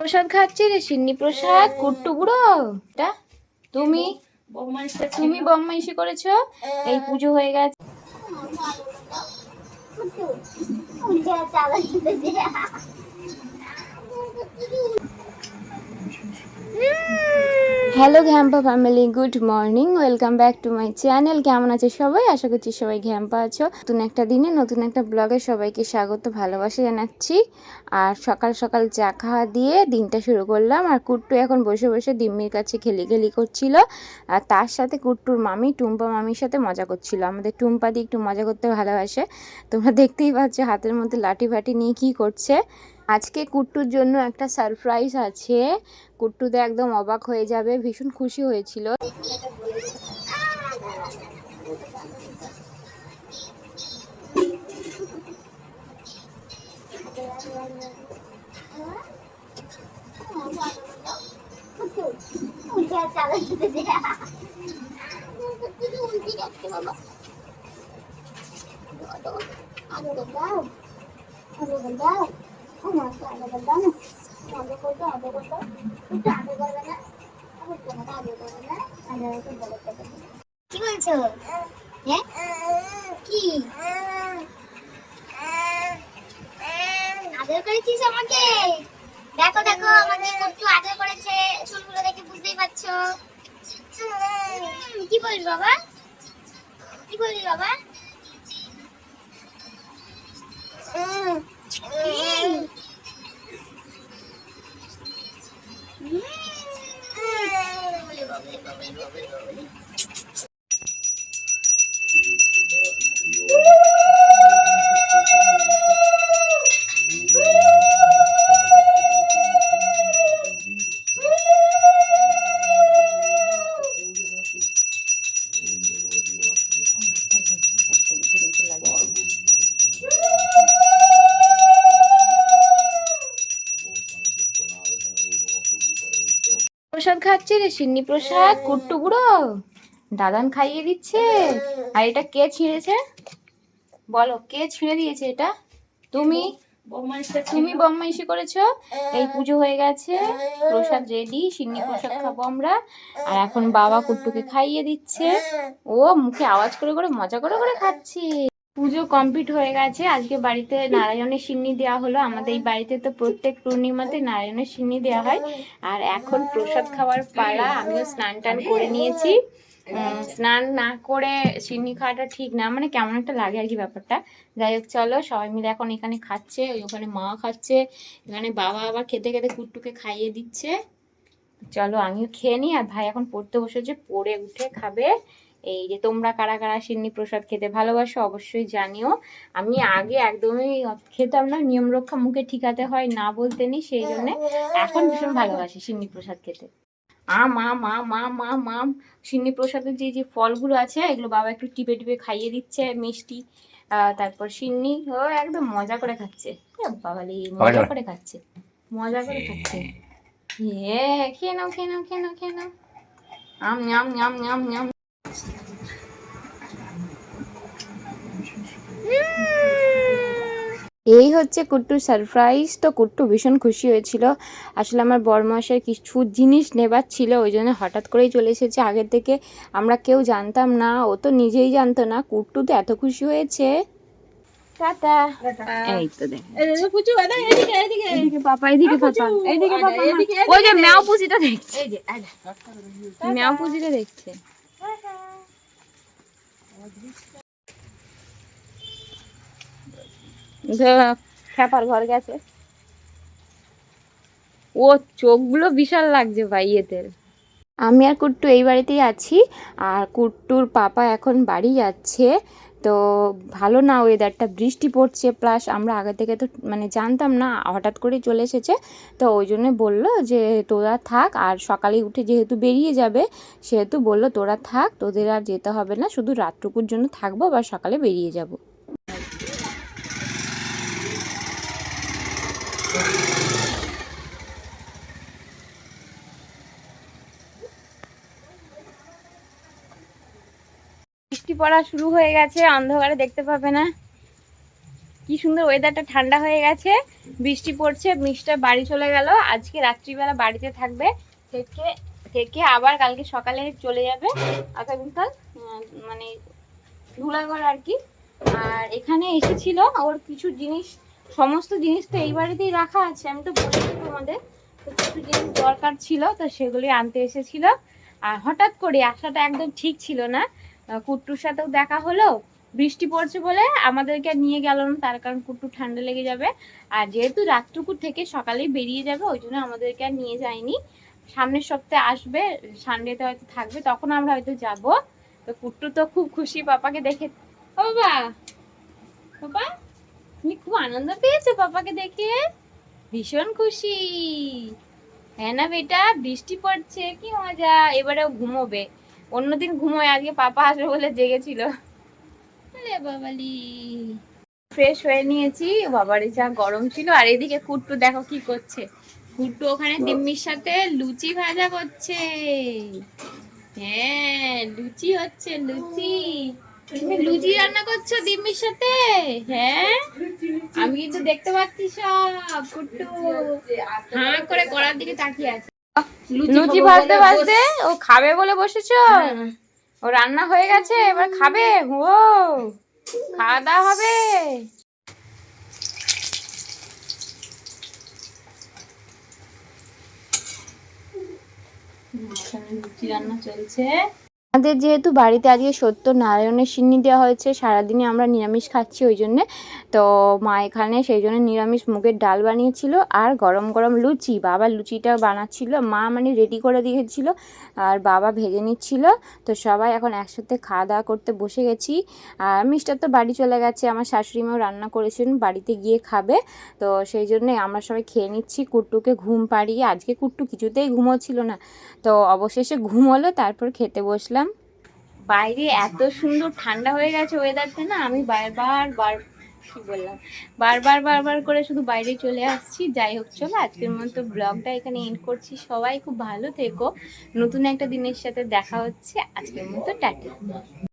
প্রসাদ খাচ্ছি রে সিন্নি প্রসাদ কুট্টু বুড়ো এটা? তুমি? তুমি বম্মাইশি করেছ? এই পুজো হয়ে গেছে। Hello ঘ্যাম্পা family, good morning, welcome back to my channel. কেমন আছে সবাই? আশা করছি সবাই ঘ্যাম্পা আছো। নতুন একটা দিনে, নতুন একটা ব্লগে সবাইকে স্বাগত, ভালোবাসা জানাচ্ছি। আর সকাল সকাল চা খাওয়া দিয়ে দিনটা শুরু করলাম। আর কুট্টু এখন বসে বসে দিম্মির কাছে খেলি খেলি করছিল। আর তার সাথে কুট্টুর মামি, টুম্পা মামির সাথে মজা করছিল। আমাদের টুম্পা দিয়ে একটু মজা করতে ভালোবাসে। তোমরা দেখতেই পাচ্ছ হাতের মধ্যে লাঠি ফাটি নিয়ে কী করছে। আজকে কুট্টুর জন্য একটা সারপ্রাইজ আছে। কুট্টুতে একদম অবাক হয়ে যাবে ভীষণ খুশি হয়েছিল। কি বলছো? কি? আদর করেছিস আমাকে? দেখো দেখো, আমাকে একটু আদর করেছে। চুলগুলো দেখে বুঝতেই পারছ। কি বলবি বাবা? কি বলবি বাবা? উম, উম। প্রসাদ খাচ্ছি সিন্নি প্রসাদ কুট্টু বুড়ো দাদান খাইয়ে দিচ্ছে। আর এটা কে ছিঁড়েছে? বলো কে ছিঁড়ে দিয়েছে এটা? তুমি? তুমি বম্মাইশি করেছ? এই পুজো হয়ে গেছে। প্রসাদ রেডি সিন্নি প্রসাদ খাব আমরা। আর এখন বাবা কুট্টুকে খাইয়ে দিচ্ছে। ও মুখে আওয়াজ করে করে মজা করে করে খাচ্ছি। পুজো কমপ্লিট হয়ে গেছে। আজকে বাড়িতে নারায়ণের সিন্নি দেওয়া হলো। আমাদের এই বাড়িতে তো প্রত্যেক পূর্ণিমাতে নারায়ণের সিন্নি দেওয়া হয়। আর এখন প্রসাদ খাওয়ার পালা। আমিও স্নান টান করে নিয়েছি। স্নান না করে সিন্নি খাওয়াটা ঠিক না। মানে কেমন একটা লাগে আর কি ব্যাপারটা। যাই হোক, চলো সবাই মিলে এখন এখানে খাচ্ছে। ওই ওখানে মা খাচ্ছে। এখানে বাবা আবার খেতে খেতে কুট্টুকে খাইয়ে দিচ্ছে। চলো আমিও খেয়ে নিই। আর ভাই এখন পড়তে বসেছে। পড়ে উঠে খাবে। এই যে তোমরা কারা কারা সিন্নি প্রসাদ খেতে ভালোবাসো অবশ্যই জানিও। আমি আগে একদমই খেতাম না নিয়ম রক্ষা মুখে ঠিকাতে হয় না বলতে নি সেই জন্য এখন ভীষণ ভালোবাসি সিন্নি প্রসাদ খেতে। আম আম আম আম আম আম। সিন্নি প্রসাদের যে যে ফলগুলো আছে এগুলো বাবা একটু টিপে টিপে খাইয়ে দিচ্ছে মিষ্টি। আহ, তারপর সিন্নি ও একদম মজা করে খাচ্ছে। বাবালি মজা করে খাচ্ছে। মজা করে খাচ্ছে। খেয়ে নাও খেয়ে নাও খেয়ে নাও খেয়ে নাও। আম আম আম আম আম। এই হচ্ছে কুট্টুর সারপ্রাইজ তো কুট্টু ভীষণ খুশি হয়েছিল। আসলে আমার বরমাসের কিছু জিনিস নেবার ছিল ওই জন্য হঠাৎ করেই চলে এসেছে আগের থেকে। আমরা কেউ জানতাম না ও তো নিজেই জানতো না কুট্টু তো এত খুশি হয়েছে। টাটা। এই তো দেখ। এদিকে পাপা এদিকে পাপা। এদিকে পাপা। ওই যে ম্যাও পুষিটা দেখছে। ম্যাও পুষিটা দেখছে। খ্যাপার ঘর গেছে। ও চোখগুলো বিশাল লাগছে ভাই এদের। আমি আর কুট্টু এই বাড়িতেই আছি, আর কুট্টুর পাপা এখন বাড়ি যাচ্ছে। তো ভালো না ওয়েদারটা বৃষ্টি পড়ছে প্লাস আমরা আগে থেকে তো মানে জানতাম না, হঠাৎ করেই চলে এসেছে। তো ওই জন্য বলল যে তোরা থাক, আর সকালে উঠে যেহেতু বেরিয়ে যাবে, সেহেতু বলল তোরা থাক, তোদের আর যেতে হবে না, শুধু রাতটুকুর জন্য থাকব বা সকালে বেরিয়ে যাব। বৃষ্টি পড়া শুরু হয়ে গেছে, অন্ধকারে দেখতে পাবে না। কি সুন্দর ওয়েদারটা ঠান্ডা হয়ে গেছে। বৃষ্টি পড়ছে মিষ্টা বাড়ি চলে গেল। আজকে রাত্রিবেলা বাড়িতে থাকবে। থেকে থেকে আবার কালকে সকালে চলে যাবে। আগামীকাল মানে ধুলাগড় আর কি। আর এখানে এসেছিল ওর কিছু জিনিস, সমস্ত জিনিস তো এই বাড়িতেই রাখা আছে। আমি তো বলেছি তোমাদের, তো কিছু জিনিস দরকার ছিল, তো সেগুলি আনতে এসেছিল। আর হঠাৎ করে আসাটা একদম ঠিক ছিল না। কুট্টুর সাথেও দেখা হলো, বৃষ্টি পড়ছে বলে আমাদেরকে নিয়ে গেল না, তার কারণ কুট্টু ঠান্ডা লেগে যাবে। আর যেহেতু রাতটুকু থেকে সকালেই বেরিয়ে যাবে, ওই জন্য আমাদেরকে আর নিয়ে যায়নি। সামনের সপ্তাহে আসবে সানডেতে হয়তো থাকবে, তখন আমরা হয়তো যাব। তো কুট্টু তো খুব খুশি পাপাকে দেখে। ও বাবা! পাপা তুমি খুব আনন্দ পেয়েছ পাপাকে দেখে। ভীষণ খুশি। হ্যাঁ না বেটা, বৃষ্টি পড়ছে, কি মজা। এবারে ঘুমোবে। অন্যদিন ঘুমোয় আজকে পাপা আসবে বলে জেগেছিল। বাবালি। ফ্রেশ হয়ে নিয়েছি বাবারই যা গরম ছিল আর এদিকে কুট্টু দেখো কি করছে। কুট্টু ওখানে দিম্মির সাথে লুচি ভাজা করছে। হ্যাঁ লুচি হচ্ছে লুচি। তুমি লুচি রান্না করছ দিম্মির সাথে? হ্যাঁ? আমি কিন্তু দেখতে পাচ্ছি সব কুট্টু। হাঁ করে কড়ার দিকে তাকিয়ে আছে। লুচি ভাজতে ভাজতে ও খাবে বলে বসেছো? ও রান্না হয়ে গেছে এবার খাবে? ও খাওয়া দাওয়া হবে। লুচি রান্না চলছে। আমাদের যেহেতু বাড়িতে আজকে সত্যনারায়ণের সিন্নি দেওয়া হয়েছে, সারাদিনে আমরা নিরামিষ খাচ্ছি ওই জন্যে। তো মা এখানে সেই জন্য নিরামিষ মুগের ডাল বানিয়েছিল আর গরম গরম লুচি। বাবা লুচিটা বানাচ্ছিল, মা মানে রেডি করে দিয়েছিল আর বাবা ভেজে নিচ্ছিল। তো সবাই এখন একসাথে খাওয়া দাওয়া করতে বসে গেছি। আর মিস্টার তো বাড়ি চলে গেছে, আমার শাশুড়ি মাও রান্না করেছেন, বাড়িতে গিয়ে খাবে। তো সেই জন্যে আমরা সবাই খেয়ে নিচ্ছি, কুট্টুকে ঘুম পাড়িয়ে। আজকে কুট্টু কিছুতেই ঘুমোচ্ছিল না। তো অবশেষে ঘুম হলো, তারপর খেতে বসলাম। বাইরে এত সুন্দর ঠান্ডা হয়ে গেছে ওয়েদারটা না? আমি বারবার বার কি বললাম? বারবার বারবার করে শুধু বাইরে চলে আসছি। যাই হোক চলো আজকের মতো ব্লগটা এখানে এন্ড করছি। সবাই খুব ভালো থেকো। নতুন একটা দিনের সাথে দেখা হচ্ছে। আজকের মতো টাটা।